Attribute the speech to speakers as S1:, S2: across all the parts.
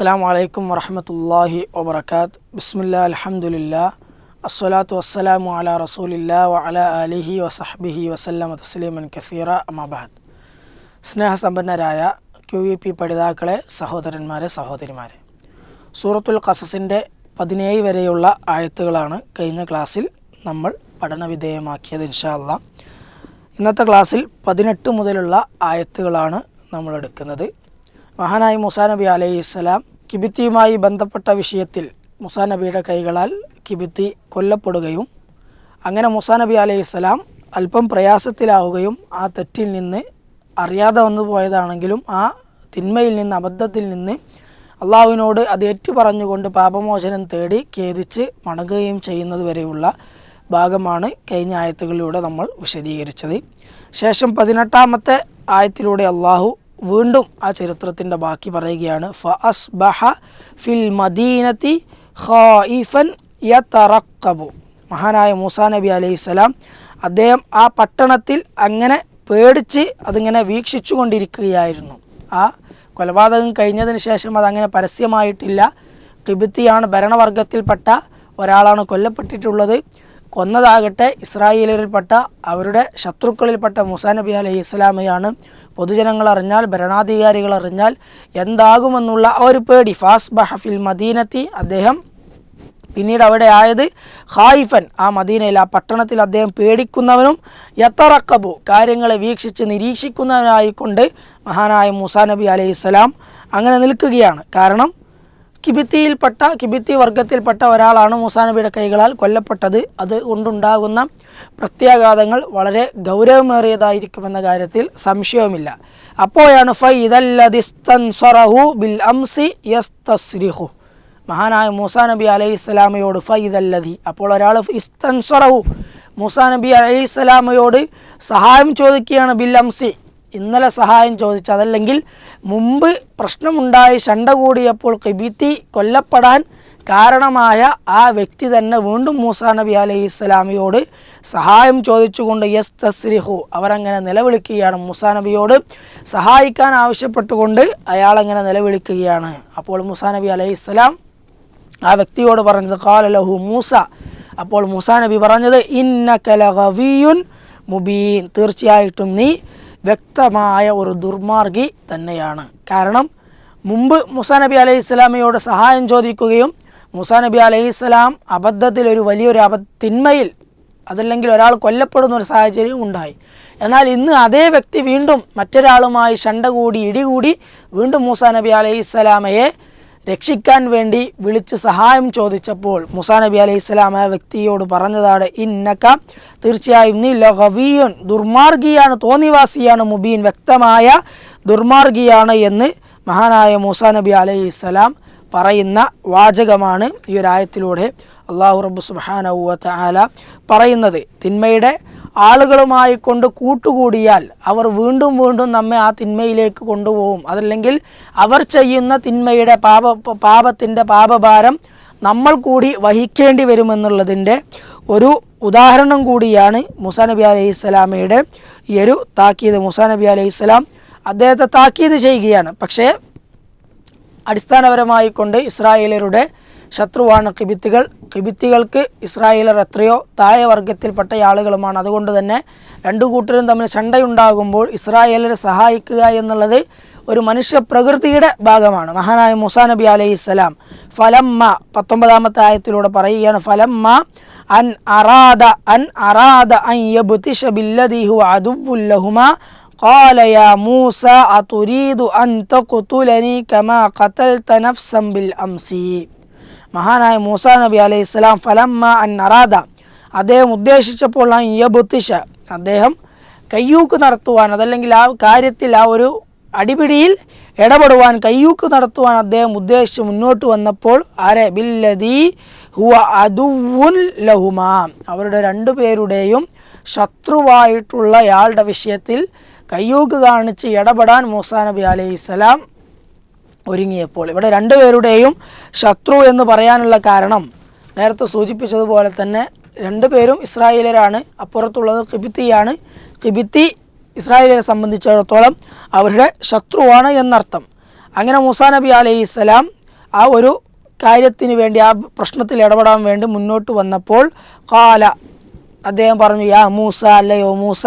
S1: അസ്സാം വലൈക്കും വറഹമത്തല്ലാഹി വബർക്കാത്ത് ബിസ്മില്ല അലഹമുല്ല അസ്സലാത്തു വസ്സലാമു അല റസൂലില്ല വല അല അലിഹി വസഹബിഹി വസല്ലമ തസ്ലീമൻ കസീറ അമാബാദ് സ്നേഹസമ്പന്നരായ ക്യു വി പി പഠിതാക്കളെ സഹോദരന്മാരെ സഹോദരിമാരെ സൂറത്തുൽ ഖസസിന്റെ പതിനേഴ് വരെയുള്ള ആയത്തുകളാണ് കഴിഞ്ഞ ക്ലാസ്സിൽ നമ്മൾ പഠനവിധേയമാക്കിയത് ഇൻഷാല്ല ഇന്നത്തെ ക്ലാസ്സിൽ പതിനെട്ട് മുതലുള്ള ആയത്തുകളാണ് നമ്മൾ എടുക്കുന്നത്. മഹാനായ മുസാ നബി അലൈഹി ഇസ്ലാം കിബിത്തിയുമായി ബന്ധപ്പെട്ട വിഷയത്തിൽ മുസാ നബിയുടെ കൈകളാൽ കിബിത്തി കൊല്ലപ്പെടുകയും അങ്ങനെ മുസാ നബി അലൈഹി ഇസ്ലാം അല്പം പ്രയാസത്തിലാവുകയും ആ തെറ്റിൽ നിന്ന് അറിയാതെ വന്നു പോയതാണെങ്കിലും ആ തിന്മയിൽ നിന്ന് അബദ്ധത്തിൽ നിന്ന് അള്ളാഹുവിനോട് അത് ഏറ്റു പറഞ്ഞുകൊണ്ട് പാപമോചനം തേടി ഖേദിച്ച് മടങ്ങുകയും ചെയ്യുന്നത് വരെയുള്ള ഭാഗമാണ് കഴിഞ്ഞ ആയത്തുകളിലൂടെ നമ്മൾ വിശദീകരിച്ചത്. ശേഷം പതിനെട്ടാമത്തെ ആയത്തിലൂടെ അള്ളാഹു വീണ്ടും ആ ചരിത്രത്തിന്റെ ബാക്കി പറയുകയാണ് ഫ അസ്ബഹ ഫിൽ മദീനത്തി ഖായിഫൻ യതറക്കബു. മഹാനായ മൂസാ നബി അലൈഹി സ്വലാം അദ്ദേഹം ആ പട്ടണത്തിൽ അങ്ങനെ പേടിച്ച് അതിങ്ങനെ വീക്ഷിച്ചു കൊണ്ടിരിക്കുകയായിരുന്നു ആ കൊലപാതകം കഴിഞ്ഞതിന് ശേഷം അതങ്ങനെ പരസ്യമായിട്ടില്ല. കിബിത്തിയാണ് ഭരണവർഗത്തിൽപ്പെട്ട ഒരാളാണ് കൊല്ലപ്പെട്ടിട്ടുള്ളത്. കൊന്നതാകട്ടെ ഇസ്രായേലിൽപ്പെട്ട അവരുടെ ശത്രുക്കളിൽപ്പെട്ട മുസാ നബി അലൈഹി ഇസ്ലാമയാണ് പൊതുജനങ്ങൾ അറിഞ്ഞാൽ ഭരണാധികാരികൾ അറിഞ്ഞാൽ എന്താകുമെന്നുള്ള ഒരു പേടി. ഫാസ് ബഹഫിൽ മദീനത്തി. അദ്ദേഹം പിന്നീട് അവിടെ ആയത് ഹായിഫൻ. ആ മദീനയിൽ ആ പട്ടണത്തിൽ അദ്ദേഹം പേടിക്കുന്നവനും യത്തറക്കബു കാര്യങ്ങളെ വീക്ഷിച്ച് നിരീക്ഷിക്കുന്നവനായിക്കൊണ്ട് മഹാനായ മൂസാ നബി അലൈഹി ഇസ്ലാം അങ്ങനെ നിൽക്കുകയാണ്. കാരണം കിബിത്തിയിൽപ്പെട്ട കിബിത്തി വർഗത്തിൽപ്പെട്ട ഒരാളാണ് മൂസാ നബിയുടെ കൈകളാൽ കൊല്ലപ്പെട്ടത്. അത് കൊണ്ടുണ്ടാകുന്ന പ്രത്യാഘാതങ്ങൾ വളരെ ഗൗരവമേറിയതായിരിക്കുമെന്ന കാര്യത്തിൽ സംശയവുമില്ല. അപ്പോഴാണ് ഫൈദല്ലദിസ്തൻസറഹു ബിൽ അംസി യസ്തസ്രിഹു. മഹാനായ മൂസാ നബി അലൈഹി സ്വലാമയോട് ഫൈദല്ലതി അപ്പോൾ ഒരാൾ ഇസ്തൻസറഹു മൂസാ നബി അലൈഹി സ്വലാമയോട് സഹായം ചോദിക്കുകയാണ് ബിൽ അംസി. ഇന്നലെ സഹായം ചോദിച്ചതല്ലെങ്കിൽ മുമ്പ് പ്രശ്നമുണ്ടായി ശണ്ട കൂടിയപ്പോൾ കിബിത്തി കൊല്ലപ്പെടാൻ കാരണമായ ആ വ്യക്തി തന്നെ വീണ്ടും മൂസാ നബി അലൈഹി ഇസ്ലാമിയോട് സഹായം ചോദിച്ചുകൊണ്ട് യസ് തസ്രിഹു അവരങ്ങനെ നിലവിളിക്കുകയാണ്. മൂസാ നബിയോട് സഹായിക്കാൻ ആവശ്യപ്പെട്ടുകൊണ്ട് അയാളങ്ങനെ നിലവിളിക്കുകയാണ്. അപ്പോൾ മൂസാ നബി അലൈഹി ഇസ്ലാം ആ വ്യക്തിയോട് പറഞ്ഞത് കാലലഹു മൂസ. അപ്പോൾ മൂസാ നബി പറഞ്ഞത് ഇന്ന കലഹവിയുൻ മുബീൻ. തീർച്ചയായിട്ടും നീ വ്യക്തമായ ഒരു ദുർമാർഗി തന്നെയാണ്. കാരണം മുമ്പ് മുസാ നബി അലൈഹി സ്വലാമയോട് സഹായം ചോദിക്കുകയും മുസാ നബി അലൈഹി സ്വലാം അബദ്ധത്തിൽ ഒരു വലിയൊരു തിന്മയിൽ അതല്ലെങ്കിൽ ഒരാൾ കൊല്ലപ്പെടുന്ന ഒരു സാഹചര്യം ഉണ്ടായി. എന്നാൽ ഇന്ന് അതേ വ്യക്തി വീണ്ടും മറ്റൊരാളുമായി ഷണ്ട കൂടി ഇടികൂടി വീണ്ടും മൂസാ നബി അലൈഹി സ്വലാമയെ രക്ഷിക്കാൻ വേണ്ടി വിളിച്ച് സഹായം ചോദിച്ചപ്പോൾ മുസാ നബി അലൈഹി സ്വലാം ആ വ്യക്തിയോട് പറഞ്ഞതാണ് ഇന്നക്ക തീർച്ചയായും നീ ലഹവിയൻ ദുർമാർഗിയാണ് തോന്നിവാസിയാണ് മുബീൻ വ്യക്തമായ ദുർമാർഗിയാണ് എന്ന് മഹാനായ മൂസാ നബി അലൈഹി സ്വലാം പറയുന്ന വാചകമാണ് ഈ ഒരു ആയത്തിലൂടെ അള്ളാഹു റബ്ബു സുബാനവുവത്ത ആല പറയുന്നത്. തിന്മയുടെ ആളുകളുമായി കൊണ്ട് കൂട്ടുകൂടിയാൽ അവർ വീണ്ടും വീണ്ടും നമ്മെ ആ തിന്മയിലേക്ക് കൊണ്ടുപോകും. അതല്ലെങ്കിൽ അവർ ചെയ്യുന്ന തിന്മയുടെ പാപ പാപത്തിന്റെ പാപഭാരം നമ്മൾ കൂടി വഹിക്കേണ്ടി വരുമെന്നുള്ളതിന്റെ ഒരു ഉദാഹരണം കൂടിയാണ് മുസാ നബി അലൈഹി സ്വലാമയുടെ ഈ ഒരു താക്കീത്. മുസാ നബി അലൈഹി സ്വലാം അദ്ദേഹത്തെ താക്കീത് ചെയ്യുകയാണ്. പക്ഷേ അടിസ്ഥാനപരമായി കൊണ്ട് ഇസ്രായേലരുടെ ശത്രുവാണ് കിബിത്തികൾ കിബിത്തികൾക്ക് ഇസ്രായേലർ എത്രയോ താഴെ വർഗത്തിൽപ്പെട്ട ആളുകളുമാണ് അതുകൊണ്ട് തന്നെ രണ്ടു കൂട്ടരും തമ്മിൽ ശണ്ടയുണ്ടാകുമ്പോൾ ഇസ്രായേലരെ സഹായിക്കുക എന്നുള്ളത് ഒരു മനുഷ്യ പ്രകൃതിയുടെ ഭാഗമാണ് മഹാനായ മുസാ നബി അലൈഹി സ്വലാം ഫലമ്മ പത്തൊമ്പതാമത്തെ ആയത്തിലൂടെ പറയുകയാണ് ഫലമ്മ അൻ അറാദ അൻ അറാദ അൻ യബ്തിഷ ബില്ലദി ഹുവ അദുവ്വുൽ ലഹുമാ قال يا موسى أتريد أن تقتلني كما قتلت نفسا بالأمس മഹാനായ മൂസ നബി അലൈഹി സ്വലാം ഫലമ്മ അൻ അറാദ. അദ്ദേഹം ഉദ്ദേശിച്ചപ്പോൾ ആ യബുത്തിഷ അദ്ദേഹം കയ്യൂക്ക് നടത്തുവാൻ അതല്ലെങ്കിൽ ആ കാര്യത്തിൽ ആ ഒരു അടിപിടിയിൽ ഇടപെടുവാൻ കയ്യൂക്ക് നടത്തുവാൻ അദ്ദേഹം ഉദ്ദേശിച്ച് മുന്നോട്ട് വന്നപ്പോൾ ആരെ? ബില്ലദീ ഹുവ അതുവുൻ ലഹുമാ. അവരുടെ രണ്ടു പേരുടെയും ശത്രുവായിട്ടുള്ള അയാളുടെ വിഷയത്തിൽ കയ്യൂക്ക് കാണിച്ച് ഇടപെടാൻ മൂസാ നബി അലൈഹി സ്വലാം ഒരുങ്ങിയപ്പോൾ. ഇവിടെ രണ്ടുപേരുടെയും ശത്രു എന്ന് പറയാനുള്ള കാരണം നേരത്തെ സൂചിപ്പിച്ചതുപോലെ തന്നെ രണ്ടുപേരും ഇസ്രായേലരാണ്. അപ്പുറത്തുള്ളത് കിബിത്തിയാണ്. കിബിത്തി ഇസ്രായേലിനെ സംബന്ധിച്ചിടത്തോളം അവരുടെ ശത്രുവാണ് എന്നർത്ഥം. അങ്ങനെ മൂസാ നബി അലൈഹി സ്വലാം ആ ഒരു കാര്യത്തിന് വേണ്ടി ആ പ്രശ്നത്തിൽ ഇടപെടാൻ വേണ്ടി മുന്നോട്ട് വന്നപ്പോൾ കാല അദ്ദേഹം പറഞ്ഞു യാ മൂസ അല്ലയോ മൂസ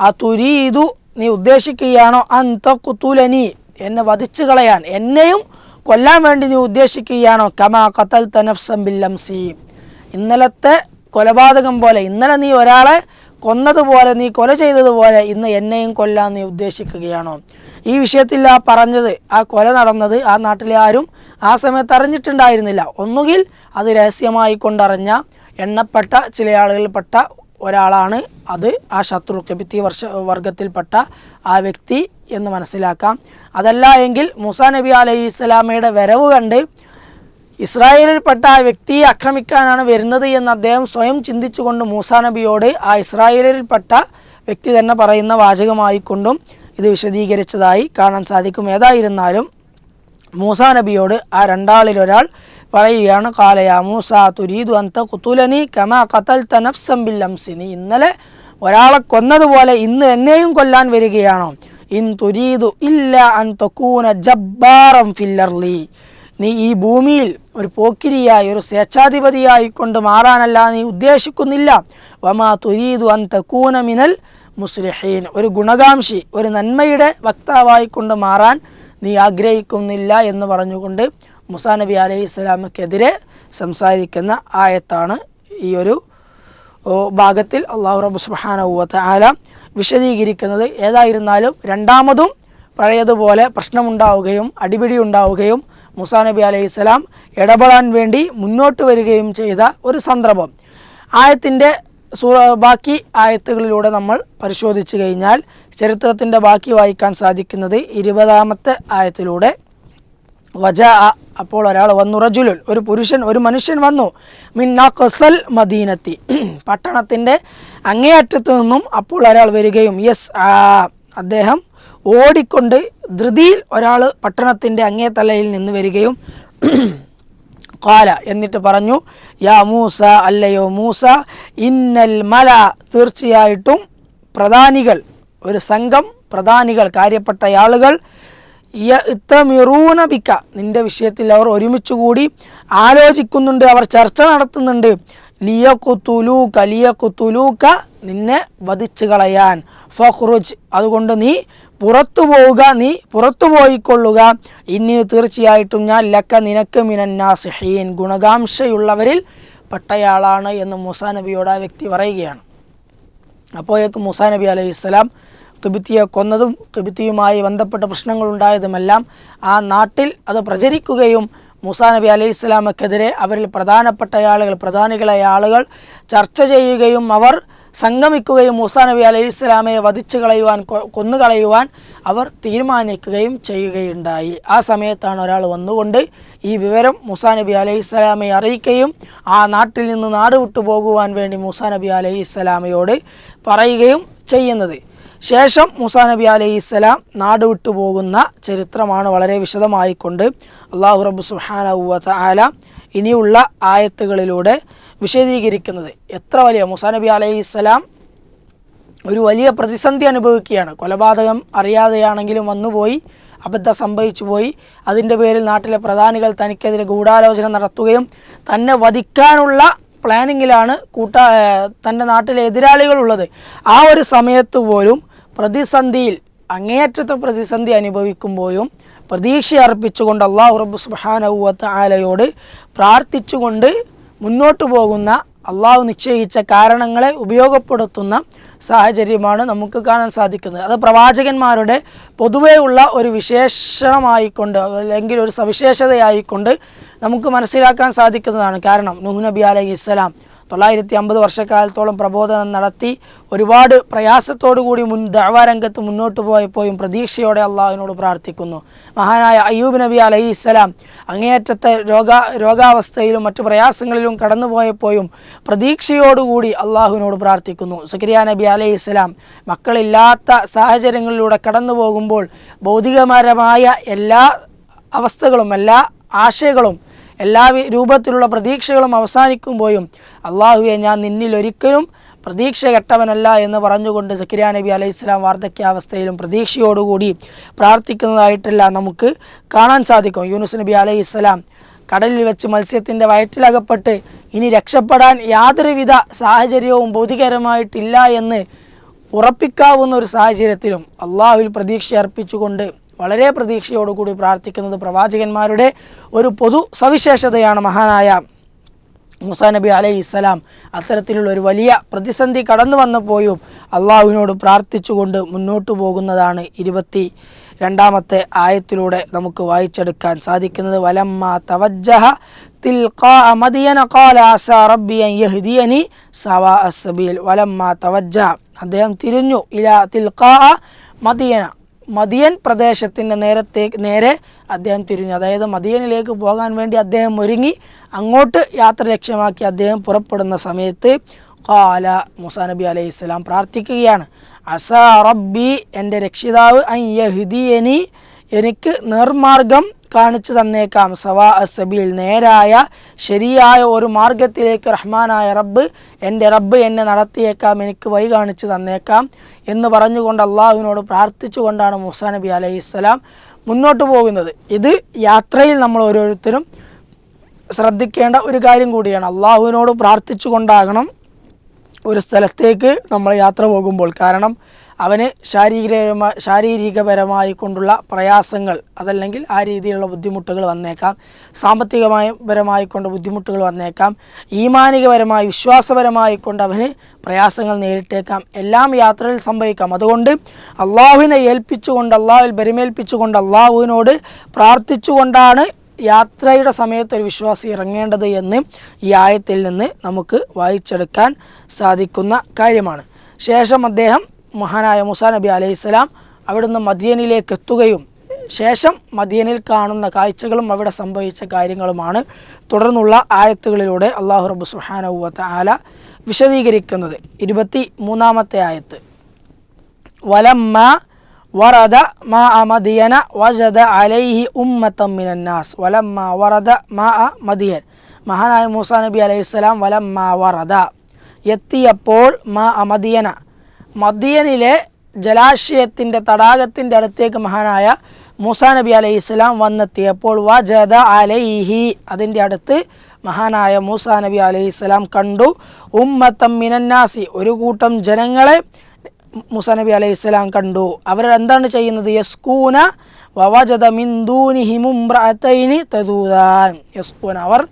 S1: ആ തുരീതു നീ ഉദ്ദേശിക്കുകയാണോ? അന്ത കുത്തുലനി എന്നെ വധിച്ചു കളയാൻ എന്നെയും കൊല്ലാൻ വേണ്ടി നീ ഉദ്ദേശിക്കുകയാണോ? കമാ കത്തൽ തനഫ്സം ബില്ലംസി. ഇന്നലത്തെ കൊലപാതകം പോലെ ഇന്നലെ നീ ഒരാളെ കൊന്നതുപോലെ നീ കൊല ചെയ്തതുപോലെ ഇന്ന് എന്നെയും കൊല്ലാൻ നീ ഉദ്ദേശിക്കുകയാണോ? ഈ വിഷയത്തിൽ ആ പറഞ്ഞത് ആ കൊല നടന്നത് ആ നാട്ടിലെ ആരും ആ സമയത്ത് അറിഞ്ഞിട്ടുണ്ടായിരുന്നില്ല. ഒന്നുകിൽ അത് രഹസ്യമായി കൊണ്ടറിഞ്ഞ എണ്ണപ്പെട്ട ചില ആളുകളിൽപ്പെട്ട ഒരാളാണ് അത് ആ ശത്രു കെബിത്തി വർഷ വർഗത്തിൽപ്പെട്ട ആ വ്യക്തി എന്ന് മനസ്സിലാക്കാം. അതല്ല എങ്കിൽ മൂസാ നബി അലൈഹി ഇസ്ലാമയുടെ വരവ് കണ്ട് ഇസ്രായേലിൽപ്പെട്ട ആ വ്യക്തിയെ ആക്രമിക്കാനാണ് വരുന്നത് എന്ന് അദ്ദേഹം സ്വയം ചിന്തിച്ചുകൊണ്ട് മൂസ നബിയോട് ആ ഇസ്രായേലിൽപ്പെട്ട വ്യക്തി തന്നെ പറയുന്ന വാചകമായിക്കൊണ്ടും ഇത് വിശദീകരിച്ചതായി കാണാൻ സാധിക്കും. ഏതായിരുന്നാലും മൂസ നബിയോട് ആ രണ്ടാളിലൊരാൾ പറയുകയാണ് കാലയാ മൂസ തുരീദു അന്ത കുത്തുലനി കമ കത്തൽ തനഫ് ബില്ലംസി നീ ഇന്നലെ ഒരാളെ കൊന്നതുപോലെ ഇന്ന് എന്നെയും കൊല്ലാൻ വരികയാണോ? ഇൻ തുരീതു ഇല്ല അൻ തൊക്കൂന ജബ്ബാറം ഫില്ലർലി നീ ഈ ഭൂമിയിൽ ഒരു പോക്കിരിയായി ഒരു സ്വേച്ഛാധിപതിയായി കൊണ്ട് മാറാനല്ല നീ ഉദ്ദേശിക്കുന്നില്ല. വമാ തുരീതു അൻ തക്കൂന മിനൽ മുസ്ലിഹീൻ. ഒരു ഗുണകാംക്ഷി ഒരു നന്മയുടെ വക്താവായി കൊണ്ട് മാറാൻ നീ ആഗ്രഹിക്കുന്നില്ല എന്ന് പറഞ്ഞുകൊണ്ട് മുസാ നബി അലൈഹി സ്വലാമക്കെതിരെ സംസാരിക്കുന്ന ആയത്താണ് ഈ ഒരു ഭാഗത്തിൽ അള്ളാഹു റബ്ബ് സുബ്ഹാനഹു ആല വിശദീകരിക്കുന്നത് ഏതായിരുന്നാലും രണ്ടാമതും പഴയതുപോലെ പ്രശ്നമുണ്ടാവുകയും അടിപിടി ഉണ്ടാവുകയും മുസാ നബി അലൈഹി സ്വലാം ഇടപെടാൻ വേണ്ടി മുന്നോട്ട് വരികയും ചെയ്ത ഒരു സന്ദർഭം. ആയത്തിന്റെ ബാക്കി ആയത്തുകളിലൂടെ നമ്മൾ പരിശോധിച്ചു കഴിഞ്ഞാൽ ചരിത്രത്തിന്റെ ബാക്കി വായിക്കാൻ സാധിക്കുന്നത് ഇരുപതാമത്തെ ആയത്തിലൂടെ വജ അപ്പോൾ ഒരാൾ വന്നു റജുലുൽ ഒരു പുരുഷൻ ഒരു മനുഷ്യൻ വന്നു. മിന്നാ കൊസൽ മദീനത്തി. പട്ടണത്തിന്റെ അങ്ങേയറ്റത്തു നിന്നും അപ്പോൾ ഒരാൾ വരികയും യെസ് അദ്ദേഹം ഓടിക്കൊണ്ട് ധൃതിയിൽ ഒരാൾ പട്ടണത്തിന്റെ അങ്ങേ തലയിൽ നിന്ന് വരികയും കാല എന്നിട്ട് പറഞ്ഞു യാ മൂസ അല്ലയോ മൂസ ഇന്നൽ മല. തീർച്ചയായിട്ടും പ്രധാനികൾ ഒരു സംഘം പ്രധാനികൾ കാര്യപ്പെട്ട ആളുകൾ യത്തമിറൂന ബിക്ക നിന്റെ വിഷയത്തിൽ അവർ ഒരുമിച്ച് കൂടി ആലോചിക്കുന്നുണ്ട് അവർ ചർച്ച നടത്തുന്നുണ്ട്. ലിയ കുത്തുലൂക്ക ലിയ കുത്തുലൂക്ക നിന്നെ വധിച്ചു കളയാൻ. ഫഹ്റുജ് അതുകൊണ്ട് നീ പുറത്തു പോവുക നീ പുറത്തു പോയിക്കൊള്ളുക. ഇനി തീർച്ചയായിട്ടും ഞാൻ ലക്ക നിനക്ക് മിനന്നാസിഹീൻ ഗുണകാംക്ഷയുള്ളവരിൽ പെട്ടയാളാണ് എന്ന് മൂസാ നബിയോട് ആ വ്യക്തി പറയുകയാണ്. അപ്പോഴേക്ക് മൂസാ നബി അലൈഹി സ്വലാം കിബിത്തിയെ കൊന്നതും കിബിത്തിയുമായി ബന്ധപ്പെട്ട പ്രശ്നങ്ങളുണ്ടായതുമെല്ലാം ആ നാട്ടിൽ അത് പ്രചരിക്കുകയും മൂസാ നബി അലൈഹി ഇസ്ലാമക്കെതിരെ അവരിൽ പ്രധാനപ്പെട്ട ആളുകൾ പ്രധാനികളായ ആളുകൾ ചർച്ച ചെയ്യുകയും അവർ സംഗമിക്കുകയും മൂസാ നബി അലൈഹി ഇസ്ലാമയെ വധിച്ചു കളയുവാൻ കൊന്നുകളയുവാൻ അവർ തീരുമാനിക്കുകയും ചെയ്യുകയുണ്ടായി. ആ സമയത്താണ് ഒരാൾ വന്നുകൊണ്ട് ഈ വിവരം മൂസാ നബി അലൈഹി ഇസ്ലാമയെ അറിയിക്കുകയും ആ നാട്ടിൽ നിന്ന് നാട് വിട്ടു പോകുവാൻ വേണ്ടി മൂസാ നബി അലൈഹി സ്വലാമയോട് പറയുകയും ചെയ്യുന്നത്. ശേഷം മൂസാ നബി അലൈഹി സ്വലാം നാട് വിട്ടു പോകുന്ന ചരിത്രമാണ് വളരെ വിശദമായിക്കൊണ്ട് അള്ളാഹു റബ്ബു സുഹാനവത്ത ആല ഇനിയുള്ള ആയത്തുകളിലൂടെ വിശദീകരിക്കുന്നത്. എത്ര വലിയ മൂസാ നബി അലൈഹി സ്വലാം ഒരു വലിയ പ്രതിസന്ധി അനുഭവിക്കുകയാണ്. കൊലപാതകം അറിയാതെയാണെങ്കിലും വന്നുപോയി അബദ്ധം സംഭവിച്ചു പോയി. അതിന്റെ പേരിൽ നാട്ടിലെ പ്രധാനികൾ തനിക്കെതിരെ ഗൂഢാലോചന നടത്തുകയും തന്നെ വധിക്കാനുള്ള പ്ലാനിങ്ങിലാണ് കൂട്ട തന്റെ നാട്ടിലെ എതിരാളികളുള്ളത്. ആ ഒരു സമയത്ത് പോലും പ്രതിസന്ധിയിൽ അങ്ങേയറ്റത്തെ പ്രതിസന്ധി അനുഭവിക്കുമ്പോഴും പ്രതീക്ഷ അർപ്പിച്ചുകൊണ്ട് അള്ളാഹു റബ്ബു സുബാനവത്ത് ആലയോട് പ്രാർത്ഥിച്ചുകൊണ്ട് മുന്നോട്ട് പോകുന്ന അള്ളാഹു നിശ്ചയിച്ച കാരണങ്ങളെ ഉപയോഗപ്പെടുത്തുന്ന സാഹചര്യമാണ് നമുക്ക് കാണാൻ സാധിക്കുന്നത്. അത് പ്രവാചകന്മാരുടെ പൊതുവേ ഉള്ള ഒരു വിശേഷണമായിക്കൊണ്ട് അല്ലെങ്കിൽ ഒരു സവിശേഷതയായിക്കൊണ്ട് നമുക്ക് മനസ്സിലാക്കാൻ സാധിക്കുന്നതാണ്. കാരണം നൂഹ് നബി അലൈഹി ഇസ്ലാം തൊള്ളായിരത്തി അമ്പത് വർഷക്കാലത്തോളം പ്രബോധനം നടത്തി ഒരുപാട് പ്രയാസത്തോടു കൂടി മുൻ ദഅവാരംഗത്ത് മുന്നോട്ട് പോയപ്പോഴും പ്രതീക്ഷയോടെ അള്ളാഹുവിനോട് പ്രാർത്ഥിക്കുന്നു. മഹാനായ അയ്യൂബ് നബി അലൈഹി ഇസ്ലാം അങ്ങേയറ്റത്തെ രോഗ രോഗാവസ്ഥയിലും മറ്റു പ്രയാസങ്ങളിലും കടന്നുപോയപ്പോഴും പ്രതീക്ഷയോടുകൂടി അള്ളാഹുവിനോട് പ്രാർത്ഥിക്കുന്നു. സുക്രിയ നബി അലൈഹി ഇസ്ലാം മക്കളില്ലാത്ത സാഹചര്യങ്ങളിലൂടെ കടന്നു പോകുമ്പോൾ ഭൗതികപരമായ എല്ലാ അവസ്ഥകളും എല്ലാ ആശയങ്ങളും എല്ലാ രൂപത്തിലുള്ള പ്രതീക്ഷകളും അവസാനിക്കുമ്പോഴും അള്ളാഹുവെ ഞാൻ നിന്നിൽ ഒരിക്കലും പ്രതീക്ഷ കെട്ടവനല്ല എന്ന് പറഞ്ഞുകൊണ്ട് സക്കിരിയ നബി അലൈഹി സ്വലാം വാർദ്ധക്യാവസ്ഥയിലും പ്രതീക്ഷയോടുകൂടി പ്രാർത്ഥിക്കുന്നതായിട്ടല്ല നമുക്ക് കാണാൻ സാധിക്കും. യൂനുസ് നബി അലൈഹി സ്വലാം കടലിൽ വെച്ച് മത്സ്യത്തിന്റെ വയറ്റിലകപ്പെട്ട് ഇനി രക്ഷപ്പെടാൻ യാതൊരുവിധ സാഹചര്യവും ഭൗതികരമായിട്ടില്ല എന്ന് ഉറപ്പിക്കാവുന്ന ഒരു സാഹചര്യത്തിലും അള്ളാഹുവിൽ പ്രതീക്ഷ അർപ്പിച്ചുകൊണ്ട് വളരെ പ്രതീക്ഷയോടുകൂടി പ്രാർത്ഥിക്കുന്നത് പ്രവാചകന്മാരുടെ ഒരു പൊതു സവിശേഷതയാണ് മഹാനായ മുസാ നബി അലൈഹി ഇസ്ലാം അത്തരത്തിലുള്ള ഒരു വലിയ പ്രതിസന്ധി കടന്നു വന്നപ്പോഴും അള്ളാഹുവിനോട് പ്രാർത്ഥിച്ചുകൊണ്ട് മുന്നോട്ടു പോകുന്നതാണ് ഇരുപത്തി രണ്ടാമത്തെ ആയത്തിലൂടെ നമുക്ക് വായിച്ചെടുക്കാൻ സാധിക്കുന്നത്. വലമ്മ തവജ്ജഹ വലമ്മ തവജ്ജഹ. അദ്ദേഹം തിരിഞ്ഞു. ഇല തിൽക്കാ മദിയന. മദിയൻ പ്രദേശത്തിന്റെ നേരത്തേക്ക് നേരെ അദ്ദേഹം തിരിഞ്ഞു. അതായത് മദിയനിലേക്ക് പോകാൻ വേണ്ടി അദ്ദേഹം ഒരുങ്ങി അങ്ങോട്ട് യാത്ര ലക്ഷ്യമാക്കി അദ്ദേഹം പുറപ്പെടുന്ന സമയത്ത് ഖാല മുസാ നബി അലൈഹി സ്വലാം പ്രാർത്ഥിക്കുകയാണ്. അസ റബ്ബി എന്റെ രക്ഷിതാവ് അൻ യഹ്ദിയനി എനിക്ക് നേർമാർഗം കാണിച്ചു തന്നേക്കാം. സവാ അസബീൽ നേരായ ശരിയായ ഒരു മാർഗത്തിലേക്ക് റഹ്മാനായ റബ്ബ് എന്റെ റബ്ബ് എന്നെ നടത്തിയേക്കാം എനിക്ക് വഴി കാണിച്ചു തന്നേക്കാം എന്ന് പറഞ്ഞുകൊണ്ട് അള്ളാഹുവിനോട് പ്രാർത്ഥിച്ചുകൊണ്ടാണ് മുസാ നബി അലൈഹിസ്സലാം മുന്നോട്ട് പോകുന്നത്. ഇത് യാത്രയിൽ നമ്മൾ ഓരോരുത്തരും ശ്രദ്ധിക്കേണ്ട ഒരു കാര്യം കൂടിയാണ്. അള്ളാഹുവിനോട് പ്രാർത്ഥിച്ചുകൊണ്ടാകണം ഒരു സ്ഥലത്തേക്ക് നമ്മൾ യാത്ര പോകുമ്പോൾ. കാരണം അവന് ശാരീരികപരമായി ശാരീരികപരമായി കൊണ്ടുള്ള പ്രയാസങ്ങൾ അതല്ലെങ്കിൽ ആ രീതിയിലുള്ള ബുദ്ധിമുട്ടുകൾ വന്നേക്കാം. സാമ്പത്തികമായ പരമായി കൊണ്ട് ബുദ്ധിമുട്ടുകൾ വന്നേക്കാം. ഈമാനികപരമായി വിശ്വാസപരമായി കൊണ്ട് അവന് പ്രയാസങ്ങൾ നേരിട്ടേക്കാം. എല്ലാം യാത്രയിൽ സംഭവിക്കാം. അതുകൊണ്ട് അള്ളാഹുവിനെ ഏൽപ്പിച്ചുകൊണ്ട് അള്ളാഹുവിൽ ബരിമേൽപ്പിച്ചുകൊണ്ട് അള്ളാഹുവിനോട് പ്രാർത്ഥിച്ചുകൊണ്ടാണ് യാത്രയുടെ സമയത്ത് ഒരു വിശ്വാസി ഇറങ്ങേണ്ടത് എന്ന് ഈ ആയത്തിൽ നിന്ന് നമുക്ക് വായിച്ചെടുക്കാൻ സാധിക്കുന്ന കാര്യമാണ്. ശേഷം അദ്ദേഹം മഹാനായ മുസാ നബി അലൈഹിസ്സലാം അവിടുന്ന് മദിയനിലേക്ക് എത്തുകയും ശേഷം മദിയനിൽ കാണുന്ന കാഴ്ചകളും അവിടെ സംഭവിച്ച കാര്യങ്ങളുമാണ് തുടർന്നുള്ള ആയത്തുകളിലൂടെ അള്ളാഹു റബ്ബു സുഹാനവുവത്ത ആല വിശദീകരിക്കുന്നത്. ഇരുപത്തി മൂന്നാമത്തെ ആയത്ത്. വലമ്മ വറദ മാ അ മദിയന വജദ അലൈഹി ഉമ്മത്തം മിനന്നാസ് വലമ്മ വറദ മാ അ മദിയൻ. മഹാനായ മൂസാ നബി അലൈഹി സ്വലാം വലമ്മ വറദ. എത്തിയപ്പോൾ മാ മദിയന മദിയനിലെ ജലാശയത്തിന്റെ തടാകത്തിന്റെ അടുത്തേക്ക് മഹാനായ മൂസാ നബി അലൈഹി ഇസ്ലാം വന്നെത്തിയപ്പോൾ വജദ അലൈഹി. അതിന്റെ അടുത്ത് മഹാനായ മൂസാ നബി അലൈഹി ഇസ്ലാം കണ്ടു. ഉമ്മത്തം മിനന്നാസി. ഒരു കൂട്ടം ജനങ്ങളെ മൂസാ നബി അലൈഹി ഇസ്ലാം കണ്ടു. അവർ എന്താണ് ചെയ്യുന്നത്? യസ്കൂന വവജദ മിന്ദൂനിഹിമുംബ്രഅത്തൈനി തദൂദാൻ. യസ്കൂന. അവർ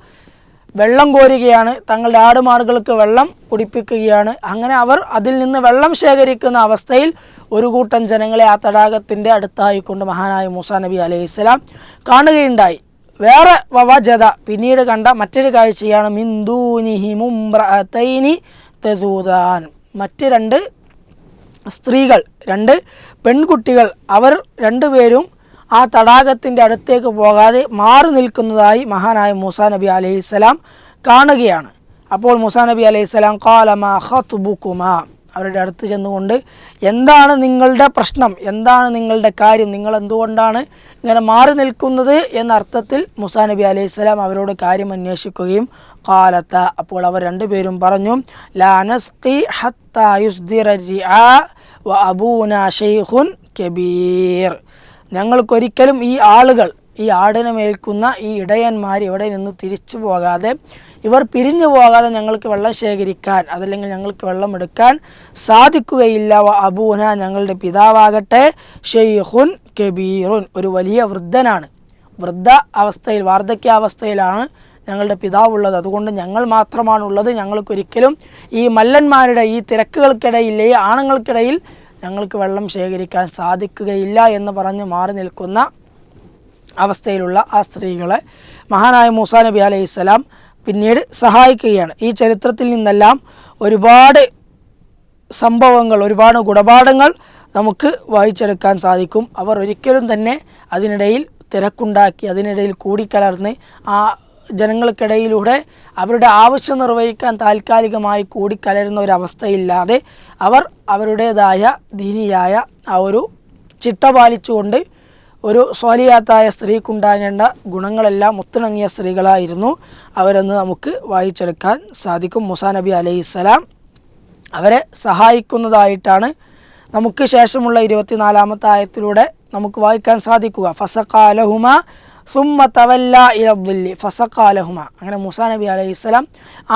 S1: വെള്ളം കോരുകയാണ്. തങ്ങളുടെ ആടുമാടുകൾക്ക് വെള്ളം കുടിപ്പിക്കുകയാണ്. അങ്ങനെ അവർ അതിൽ നിന്ന് വെള്ളം ശേഖരിക്കുന്ന അവസ്ഥയിൽ ഒരു കൂട്ടം ജനങ്ങളെ ആ തടാകത്തിന്റെ അടുത്തായിക്കൊണ്ട് മഹാനായ മൂസാ നബി അലൈഹി സ്വലാം കാണുകയുണ്ടായി. വേറെ വവജത പിന്നീട് കണ്ട മറ്റൊരു കാഴ്ചയാണ്. മിന്ദൂനിഹിമുംബ്രഅത്തൈനി തദൂദാൻ മറ്റ് രണ്ട് സ്ത്രീകൾ രണ്ട് പെൺകുട്ടികൾ അവർ രണ്ടുപേരും ആ തടാകത്തിന്റെ അടുത്തേക്ക് പോകാതെ മാറി നിൽക്കുന്നതായി മഹാനായ മൂസാ നബി അലൈഹിസ്സലാം കാണുകയാണ്. അപ്പോൾ മൂസാ നബി അലൈഹിസ്സലാം കാലമ ഹത്തുബുക്കുമ അവരുടെ അടുത്ത് ചെന്നുകൊണ്ട് എന്താണ് നിങ്ങളുടെ പ്രശ്നം? എന്താണ് നിങ്ങളുടെ കാര്യം? നിങ്ങൾ എന്തുകൊണ്ടാണ് ഇങ്ങനെ മാറി നിൽക്കുന്നത് എന്ന അർത്ഥത്തിൽ മുസാ നബി അലൈഹി സ്വലാം അവരോട് കാര്യം അന്വേഷിക്കുകയും കാലത്ത അപ്പോൾ അവർ രണ്ടുപേരും പറഞ്ഞു ലാനസ്കി ഹത്തായുസ്ദിറ വ അബൂന ഷെയ്ഖുൻ കബീർ. ഞങ്ങൾക്കൊരിക്കലും ഈ ആളുകൾ ഈ ആടിനെ മേൽക്കുന്ന ഈ ഇടയന്മാർ ഇവിടെ നിന്ന് തിരിച്ചു പോകാതെ ഇവർ പിരിഞ്ഞു പോകാതെ ഞങ്ങൾക്ക് വെള്ളം ശേഖരിക്കാൻ അതല്ലെങ്കിൽ ഞങ്ങൾക്ക് വെള്ളം എടുക്കാൻ സാധിക്കുകയില്ല. അബൂന ഞങ്ങളുടെ പിതാവാകട്ടെ ഷെയ്ഹുൻ കബീറുൻ. ഒരു വലിയ വൃദ്ധനാണ്. വൃദ്ധ അവസ്ഥയിൽ വാർദ്ധക്യാവസ്ഥയിലാണ് ഞങ്ങളുടെ പിതാവുള്ളത് അതുകൊണ്ട് ഞങ്ങൾ മാത്രമാണുള്ളത്. ഞങ്ങൾക്കൊരിക്കലും ഈ മല്ലന്മാരുടെ ഈ തിരക്കുകൾക്കിടയിൽ ഈ ആണുങ്ങൾക്കിടയിൽ ഞങ്ങൾക്ക് വെള്ളം ശേഖരിക്കാൻ സാധിക്കുകയില്ല എന്ന് പറഞ്ഞ് മാറി നിൽക്കുന്ന അവസ്ഥയിലുള്ള ആ സ്ത്രീകളെ മഹാനായ മൂസാ നബി അലൈഹി സ്വലാം പിന്നീട് സഹായിക്കുകയാണ്. ഈ ചരിത്രത്തിൽ നിന്നെല്ലാം ഒരുപാട് സംഭവങ്ങൾ ഒരുപാട് ഗുണപാഠങ്ങൾ നമുക്ക് വായിച്ചെടുക്കാൻ സാധിക്കും. അവർ ഒരിക്കലും തന്നെ അതിനിടയിൽ തിരക്കുണ്ടാക്കി അതിനിടയിൽ കൂടിക്കലർന്ന് ആ ജനങ്ങൾക്കിടയിലൂടെ അവരുടെ ആവശ്യം നിർവഹിക്കാൻ താൽക്കാലികമായി കൂടിക്കലരുന്ന ഒരവസ്ഥയില്ലാതെ അവർ അവരുടേതായ ദീനിയായ ആ ഒരു ചിട്ട പാലിച്ചുകൊണ്ട് ഒരു സ്വാലിയാത്തായ സ്ത്രീക്കുണ്ടാകേണ്ട ഗുണങ്ങളെല്ലാം ഒത്തിണങ്ങിയ സ്ത്രീകളായിരുന്നു. അവരെന്ന് നമുക്ക് വായിച്ചെടുക്കാൻ സാധിക്കും. മുസാ നബി അലൈഹിസ്സലാം അവരെ സഹായിക്കുന്നതായിട്ടാണ് നമുക്ക് ശേഷമുള്ള ഇരുപത്തിനാലാമത്തെ ആയത്തിലൂടെ നമുക്ക് വായിക്കാൻ സാധിക്കുക. ഫസഖാലഹുമ സുമ്മ തവല്ല ഇലബ്ദുല്ലി ഫസഖാലഹുമ. അങ്ങനെ മുസാ നബി അലൈഹി സ്വലാം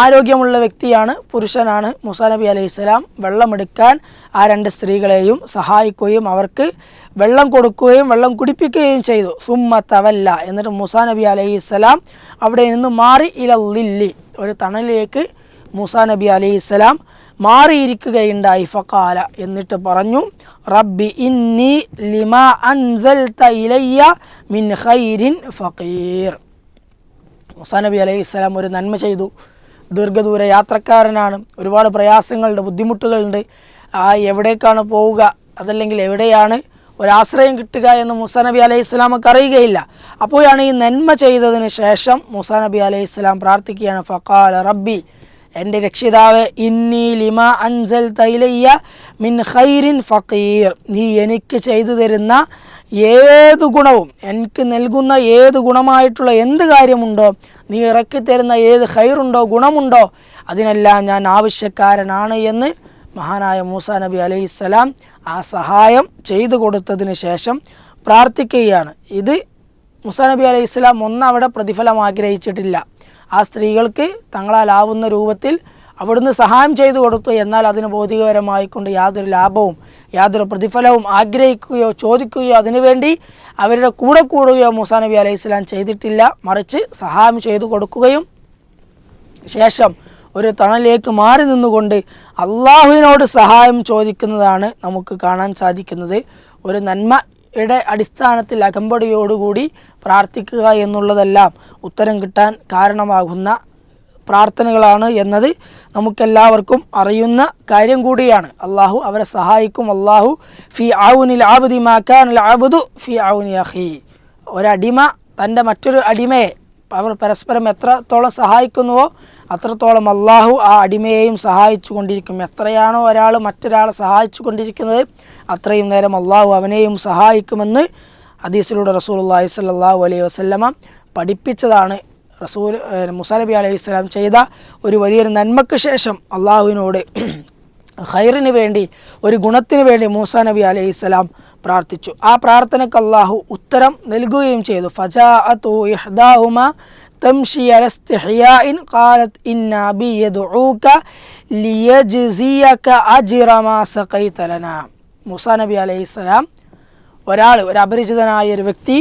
S1: ആരോഗ്യമുള്ള വ്യക്തിയാണ് പുരുഷനാണ്. മുസാ നബി അലൈഹി സ്വലാം വെള്ളമെടുക്കാൻ ആ രണ്ട് സ്ത്രീകളെയും സഹായിക്കുകയും അവർക്ക് വെള്ളം കൊടുക്കുകയും വെള്ളം കുടിപ്പിക്കുകയും ചെയ്തു. സുമ്മ തവല്ല എന്നിട്ട് മുസാ നബി അലൈഹി സ്വലാം അവിടെ നിന്ന് മാറി ഇലല്ലില്ലി ഒരു തണലിലേക്ക് മൂസാ നബി അലൈഹി സ്വലാം മാറിയിരിക്കുകയുണ്ടായി. ഫക്കാല എന്നിട്ട് പറഞ്ഞു റബ്ബി ഇന്നി ലിമ അൻസൽത ഇലയ്യ മിൻ ഖൈരിൻ ഫഖീർ. മൂസാ നബി അലൈഹി സ്വലാം ഒരു നന്മ ചെയ്തു. ദീർഘദൂര യാത്രക്കാരനാണ്. ഒരുപാട് പ്രയാസങ്ങളുണ്ട് ബുദ്ധിമുട്ടുകളുണ്ട്. ആ എവിടേക്കാണ് പോവുക? അതല്ലെങ്കിൽ എവിടെയാണ് ഒരാശ്രയം കിട്ടുക എന്ന് മുസാ നബി അലൈഹി സ്വലാമൊക്കെ അറിയുകയില്ല. അപ്പോഴാണ് ഈ നന്മ ചെയ്തതിന് ശേഷം മുസാ നബി അലൈഹി സ്വലാം പ്രാർത്ഥിക്കുകയാണ് ഫക്കാല റബ്ബി എന്റെ രക്ഷിതാവ് ഇന്നി ലിമ അൻസൽ തൈലയ്യ മിൻ ഖൈരിൻ ഫക്കീർ നീ എനിക്ക് ചെയ്തു തരുന്ന ഏത് ഗുണവും എനിക്ക് നൽകുന്ന ഏത് ഗുണമായിട്ടുള്ള എന്ത് കാര്യമുണ്ടോ നീ ഇറക്കി തരുന്ന ഏത് ഖൈറുണ്ടോ ഗുണമുണ്ടോ അതിനെല്ലാം ഞാൻ ആവശ്യക്കാരനാണ് എന്ന് മഹാനായ മൂസ നബി അലൈഹിസ്സലാം ആ സഹായം ചെയ്തു കൊടുത്തതിന് ശേഷം പ്രാർത്ഥിക്കുകയാണ്. ഇത് മുസ നബി അലൈഹി സ്വലാം ഒന്നും അവിടെ പ്രതിഫലം ആഗ്രഹിച്ചിട്ടില്ല. ആ സ്ത്രീകൾക്ക് തങ്ങളാലാവുന്ന രൂപത്തിൽ അവിടുന്ന് സഹായം ചെയ്തു കൊടുത്തു എന്നാൽ അതിന് ഭൗതികപരമായിക്കൊണ്ട് യാതൊരു ലാഭവും യാതൊരു പ്രതിഫലവും ആഗ്രഹിക്കുകയോ ചോദിക്കുകയോ അതിനുവേണ്ടി അവരുടെ കൂടെ കൂടുകയോ മൂസാ നബി അലൈഹി സ്വലാം ചെയ്തിട്ടില്ല. മറിച്ച് സഹായം ചെയ്തു കൊടുക്കുകയും ശേഷം ഒരു തണലിലേക്ക് മാറി നിന്നുകൊണ്ട് അള്ളാഹുവിനോട് സഹായം ചോദിക്കുന്നതാണ് നമുക്ക് കാണാൻ സാധിക്കുന്നത്. ഒരു നന്മയുടെ അടിസ്ഥാനത്തിൽ അകമ്പടിയോടുകൂടി പ്രാർത്ഥിക്കുക എന്നുള്ളതെല്ലാം ഉത്തരം കിട്ടാൻ കാരണമാകുന്ന പ്രാർത്ഥനകളാണ് എന്നത് നമുക്കെല്ലാവർക്കും അറിയുന്ന കാര്യം കൂടിയാണ്. അള്ളാഹു അവരെ സഹായിക്കും. അള്ളാഹു ഫി ആവുനിൽ ആബുദി മാക്കാൻ ആബുദു ഫി ആവുനി അഹി ഒരടിമ തന്റെ മറ്റൊരു അടിമയെ അവർ പരസ്പരം എത്രത്തോളം സഹായിക്കുന്നുവോ അത്രത്തോളം അള്ളാഹു ആ അടിമയെയും സഹായിച്ചു കൊണ്ടിരിക്കും എത്രയാണോ ഒരാൾ മറ്റൊരാളെ സഹായിച്ചു കൊണ്ടിരിക്കുന്നത് അത്രയും നേരം അള്ളാഹു അവനെയും സഹായിക്കുമെന്ന് ഹദീസിലൂടെ റസൂൽ അള്ളാഹി സ്വല്ലല്ലാഹു അലൈഹി വസല്ലമ പഠിപ്പിച്ചതാണ്. റസൂൽ മുസാനബി അലൈഹി സ്വലാം ചെയ്ത ഒരു വലിയൊരു നന്മയ്ക്ക് ശേഷം അള്ളാഹുവിനോട് ഖൈറിന് വേണ്ടി ഒരു ഗുണത്തിന് വേണ്ടി മൂസാ നബി അലൈഹി സ്വലാം പ്രാർത്ഥിച്ചു. ആ പ്രാർത്ഥനയ്ക്ക് അള്ളാഹു ഉത്തരം നൽകുകയും ചെയ്തു. ഫജാഅതു ഇഹ്ദാഹുമ തംഷി അലസ്തിഹ്യാഇൻ ഖാലത് ഇന്ന അബി യദ്ഉക ലിയജ്സിയക അജ്റ മാ സഖൈത ലനാ. മൂസാ നബി അലൈഹി സ്വലാം ഒരാൾ ഒരു അപരിചിതനായ ഒരു വ്യക്തി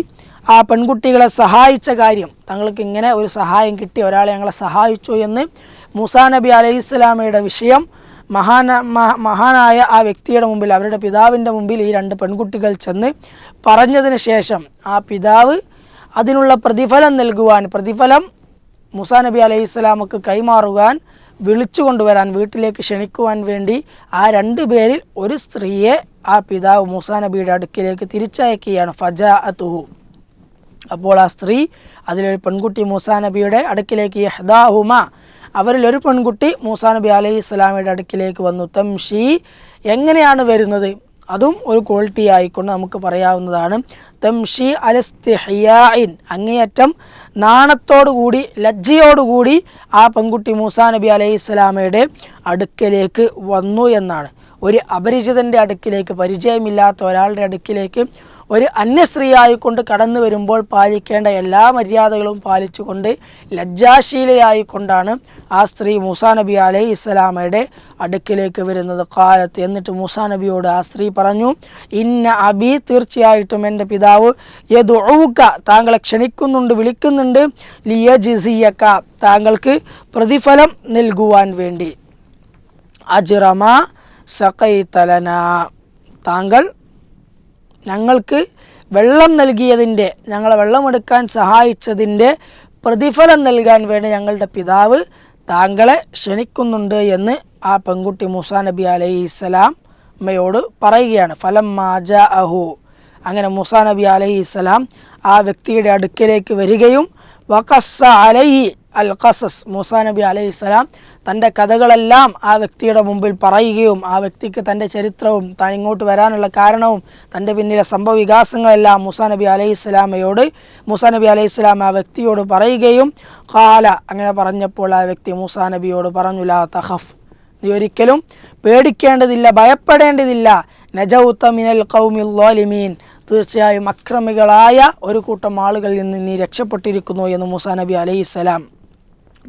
S1: ആ പെൺകുട്ടികളെ സഹായിച്ച കാര്യം തങ്ങൾക്ക് ഇങ്ങനെ ഒരു സഹായം കിട്ടി ഒരാളെ ഞങ്ങളെ സഹായിച്ചു എന്ന് മൂസാ നബി അലൈഹി സ്വലാമയുടെ വിഷയം മഹാന മഹാനായ ആ വ്യക്തിയുടെ മുമ്പിൽ അവരുടെ പിതാവിന്റെ മുമ്പിൽ ഈ രണ്ട് പെൺകുട്ടികൾ ചെന്ന് പറഞ്ഞതിന് ശേഷം ആ പിതാവ് അതിനുള്ള പ്രതിഫലം നൽകുവാൻ പ്രതിഫലം മുസാ നബി അലൈഹി സ്വലാമക്ക് കൈമാറുവാൻ വിളിച്ചു കൊണ്ടുവരാൻ വീട്ടിലേക്ക് ക്ഷണിക്കുവാൻ വേണ്ടി ആ രണ്ട് പേരിൽ ഒരു സ്ത്രീയെ ആ പിതാവ് മൂസാ നബിയുടെ അടുക്കിലേക്ക് തിരിച്ചയക്കുകയാണ്. ഫജ അതുഹു അപ്പോൾ ആ സ്ത്രീ അതിലൊരു പെൺകുട്ടി മൂസാ നബിയുടെ അടുക്കിലേക്ക് ഹദാഹുമ അവരിൽ ഒരു പെൺകുട്ടി മൂസാ നബി അലൈഹി സ്വലാമിയുടെ അടുക്കിലേക്ക് വന്നു. തംഷി എങ്ങനെയാണ് വരുന്നത്? അതും ഒരു ക്വാളിറ്റി ആയിക്കൊണ്ട് നമുക്ക് പറയാവുന്നതാണ്. തംഷി അലസ്തിഹിയായിൻ അങ്ങേയറ്റം നാണത്തോടുകൂടി ലജ്ജയോടുകൂടി ആ പെൺകുട്ടി മൂസാ നബി അലൈഹി സ്വലാമയുടെ അടുക്കലേക്ക് വന്നു എന്നാണ്. ഒരു അപരിചിതന്റെ അടുക്കിലേക്ക് പരിചയമില്ലാത്ത ഒരാളുടെ അടുക്കിലേക്ക് ഒരു അന്യസ്ത്രീയായിക്കൊണ്ട് കടന്നു വരുമ്പോൾ പാലിക്കേണ്ട എല്ലാ മര്യാദകളും പാലിച്ചുകൊണ്ട് ലജ്ജാശീലയായിക്കൊണ്ടാണ് ആ സ്ത്രീ മൂസാ നബി അലൈഹി ഇസ്ലാമയുടെ അടുക്കിലേക്ക് വരുന്നത്. കാലത്ത് എന്നിട്ട് മൂസാ നബിയോട് ആ സ്ത്രീ പറഞ്ഞു ഇന്ന അബി തീർച്ചയായിട്ടും എന്റെ പിതാവ് യദുഊക താങ്കളെ ക്ഷണിക്കുന്നുണ്ട് വിളിക്കുന്നുണ്ട്. ലിയ ജിസിയക്ക താങ്കൾക്ക് പ്രതിഫലം നൽകുവാൻ വേണ്ടി. അജ്റമ സഖൈതലന താങ്കൾ ഞങ്ങൾക്ക് വെള്ളം നൽകിയതിന്റെ ഞങ്ങളെ വെള്ളമെടുക്കാൻ സഹായിച്ചതിന്റെ പ്രതിഫലം നൽകാൻ വേണ്ടി ഞങ്ങളുടെ പിതാവ് താങ്കളെ ക്ഷണിക്കുന്നുണ്ട് എന്ന് ആ പെൺകുട്ടി മൂസാ നബി അലൈഹി ഇസ്സലാം അമ്മയോട് പറയുകയാണ്. ഫലം മാജ അഹു അങ്ങനെ മൂസാ നബി അലൈഹി ഇസ്സലാം ആ വ്യക്തിയുടെ അടുക്കിലേക്ക് വരികയും വഖസ്സ അലൈഹി അൽ ഖസസ് മൂസാ നബി അലൈഹി സ്വലാം തന്റെ കഥകളെല്ലാം ആ വ്യക്തിയുടെ മുമ്പിൽ പറയുകയും ആ വ്യക്തിക്ക് തന്റെ ചരിത്രവും താൻ ഇങ്ങോട്ട് വരാനുള്ള കാരണവും തന്റെ പിന്നിലെ സംഭവ വികാസങ്ങളെല്ലാം മൂസാ നബി അലൈഹി സ്വലാമയോട് മൂസാ നബി അലൈഹി സ്വലാം ആ വ്യക്തിയോട് പറയുകയും ഖാല അങ്ങനെ പറഞ്ഞപ്പോൾ ആ വ്യക്തി മൂസാ നബിയോട് പറഞ്ഞു ലാ തഹഫ് നീ ഒരിക്കലും പേടിക്കേണ്ടതില്ല ഭയപ്പെടേണ്ടതില്ല. നജൗത്ത മിനൽ ലോലിമീൻ തീർച്ചയായും അക്രമികളായ ഒരു കൂട്ടം ആളുകളിൽ നിന്ന് നീ രക്ഷപ്പെട്ടിരിക്കുന്നു എന്ന് മൂസാ നബി അലൈഹി അലൈഹിസ്സലാം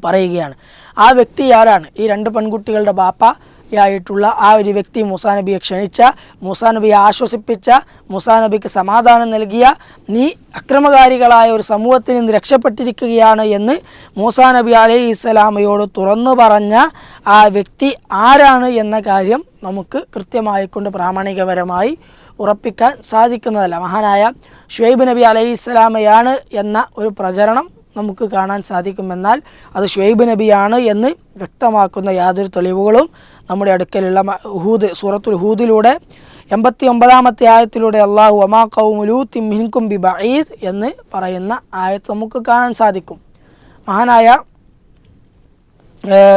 S1: പറയുകയാണ്. ആ വ്യക്തി ആരാണ്? ഈ രണ്ട് പെൺകുട്ടികളുടെ ബാപ്പ ായിട്ടുള്ള ആ ഒരു വ്യക്തി മുസാനബിയെ ക്ഷണിച്ച മുസാനബിയെ ആശ്വസിപ്പിച്ച മുസാനബിക്ക് സമാധാനം നൽകിയ നീ അക്രമകാരികളായ ഒരു സമൂഹത്തിൽ നിന്ന് രക്ഷപ്പെട്ടിരിക്കുകയാണ് എന്ന് മൂസാ നബി അലൈഹി ഇസ്ലാമയോട് തുറന്നു പറഞ്ഞ ആ വ്യക്തി ആരാണ് എന്ന കാര്യം നമുക്ക് കൃത്യമായിക്കൊണ്ട് പ്രാമാണികപരമായി ഉറപ്പിക്കാൻ സാധിക്കുന്നതല്ല. മഹാനായ ഷുഹൈബ് നബി അലൈഹി ഇസ്ലാമയാണ് എന്ന ഒരു പ്രചരണം നമുക്ക് കാണാൻ സാധിക്കുമെന്നാൽ അത് ഷുഹൈബ് നബിയാണ് എന്ന് വ്യക്തമാക്കുന്ന യാതൊരു തെളിവുകളും നമ്മുടെ അടുക്കലുള്ള ഹൂദ് സൂറത്തുൽ ഹൂദിലൂടെ എൺപത്തി ഒമ്പതാമത്തെ ആയത്തിലൂടെ അള്ളാഹു ഒമാ കൗമുലൂത്തി മിൻകും ബി ബഈദ് എന്ന് പറയുന്ന ആയത്ത് നമുക്ക് കാണാൻ സാധിക്കും. മഹാനായ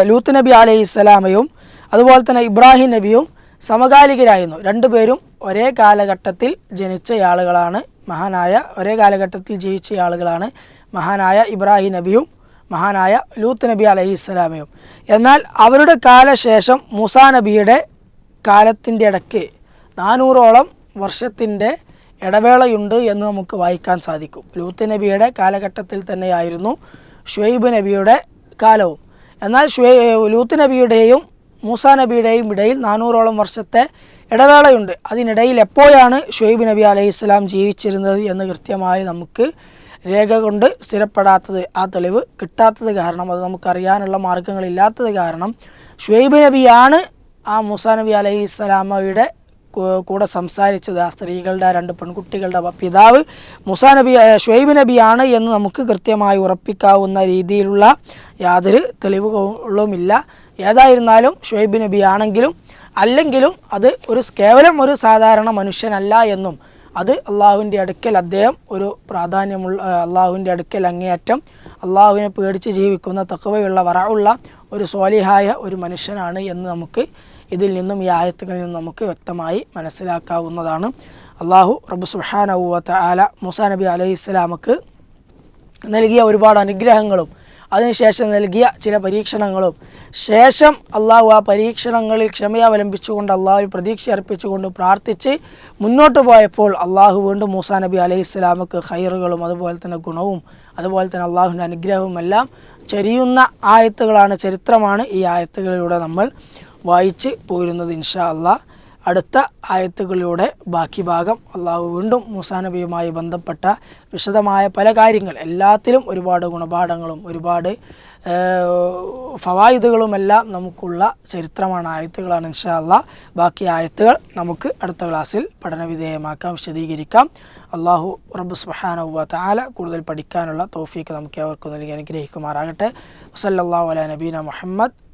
S1: ലൂത്ത് നബി അലൈഹി സ്വലാമയും അതുപോലെ തന്നെ ഇബ്രാഹിം നബിയും സമകാലികരായിരുന്നു. രണ്ടുപേരും ഒരേ കാലഘട്ടത്തിൽ ജനിച്ച ആളുകളാണ് മഹാനായ ഒരേ കാലഘട്ടത്തിൽ ജീവിച്ച ആളുകളാണ് മഹാനായ ഇബ്രാഹിം നബിയും മഹാനായ ലൂത്ത് നബി അലഹി സ്വലാമയും. എന്നാൽ അവരുടെ കാലശേഷം മുസാ നബിയുടെ കാലത്തിന്റെ ഇടയ്ക്ക് നാനൂറോളം വർഷത്തിന്റെ ഇടവേളയുണ്ട് എന്ന് നമുക്ക് വായിക്കാൻ സാധിക്കും. ലൂത്ത് നബിയുടെ കാലഘട്ടത്തിൽ തന്നെയായിരുന്നു ഷുഹൈബ് നബിയുടെ കാലവും. എന്നാൽ ഷുഹൈ ലൂത്ത് നബിയുടെയും മൂസാ നബിയുടെയും ഇടയിൽ നാനൂറോളം വർഷത്തെ ഇടവേളയുണ്ട്. അതിനിടയിൽ എപ്പോഴാണ് ഷുഹൈബ് നബി അലൈഹി ഇസ്ലാം ജീവിച്ചിരുന്നത് എന്ന് കൃത്യമായി നമുക്ക് രേഖ കൊണ്ട് സ്ഥിരപ്പെടാത്തത് ആ തെളിവ് കിട്ടാത്തത് കാരണം അത് നമുക്കറിയാനുള്ള മാർഗങ്ങളില്ലാത്തത് കാരണം ഷുഹൈബ് നബിയാണ് ആ മൂസ നബി അലൈഹി ഇസ്ലാമയുടെ കൂടെ സംസാരിച്ചത്. ആ സ്ത്രീകളുടെ രണ്ട് പെൺകുട്ടികളുടെ പിതാവ് മുസാ നബി ഷുഹൈബ് നബിയാണ് എന്ന് നമുക്ക് കൃത്യമായി ഉറപ്പിക്കാവുന്ന രീതിയിലുള്ള യാതൊരു തെളിവുകളുമില്ല ഏതായിരുന്നാലും ഷുഹൈബ് നബി ആണെങ്കിലും അല്ലെങ്കിലും അത് ഒരു കേവലം ഒരു സാധാരണ മനുഷ്യനല്ല എന്നും അത് അള്ളാഹുവിന്റെ അടുക്കൽ അദ്ദേഹം ഒരു പ്രാധാന്യമുള്ള അള്ളാഹുവിന്റെ അടുക്കൽ അങ്ങേയറ്റം അള്ളാഹുവിനെ പേടിച്ച് ജീവിക്കുന്ന തക്കവയുള്ള വറവുള്ള ഒരു സ്വാലിഹായ ഒരു മനുഷ്യനാണ് എന്ന് നമുക്ക് ഇതിൽ നിന്നും ഈ ആയത്തുകളിൽ നിന്നും നമുക്ക് വ്യക്തമായി മനസ്സിലാക്കാവുന്നതാണ്. അള്ളാഹു റബ്ബ് സുഹാനവുവത്ത ആല മൂസാ നബി അലൈഹി ഇസ്ലാമക്ക് നൽകിയ ഒരുപാട് അനുഗ്രഹങ്ങളും അതിനുശേഷം നൽകിയ ചില പരീക്ഷണങ്ങളും. ശേഷം അള്ളാഹു ആ പരീക്ഷണങ്ങളിൽ ക്ഷമയാവലംബിച്ചുകൊണ്ട് അള്ളാഹു പ്രതീക്ഷ അർപ്പിച്ചുകൊണ്ട് പ്രാർത്ഥിച്ച് മുന്നോട്ട് പോയപ്പോൾ അള്ളാഹു വീണ്ടും മൂസാ നബി അലൈഹി ഇസ്ലാമക്ക് ഹൈറുകളും അതുപോലെ തന്നെ ഗുണവും അതുപോലെ തന്നെ അള്ളാഹുവിന്റെ അനുഗ്രഹവും എല്ലാം ചരിയുന്ന ആയത്തുകളാണ് ചരിത്രമാണ് ഈ ആയത്തുകളിലൂടെ നമ്മൾ വായിച്ച് പോരുന്നത് ഇൻഷാ അള്ളാഹ് അടുത്ത ആയത്തുകളിലൂടെ ബാക്കി ഭാഗം അള്ളാഹു വീണ്ടും മൂസാ നബിയുമായി ബന്ധപ്പെട്ട വിശദമായ പല കാര്യങ്ങൾ എല്ലാത്തിലും ഒരുപാട് ഗുണപാഠങ്ങളും ഒരുപാട് ഫവായുധകളുമെല്ലാം നമുക്കുള്ള ചരിത്രമാണ് ആയത്തുകളാണ് ഇൻഷാല്ല ബാക്കി ആയത്തുകൾ നമുക്ക് അടുത്ത ക്ലാസ്സിൽ പഠനവിധേയമാക്കാം വിശദീകരിക്കാം. അള്ളാഹു റബ്ബ് സുബ്ഹാനഹു താല കൂടുതൽ പഠിക്കാനുള്ള തോഫീക്ക് നമുക്ക് അവർക്ക് നൽകി അനുഗ്രഹിക്കുമാറാകട്ടെ. വസല്ലാ വല നബീന മുഹമ്മദ്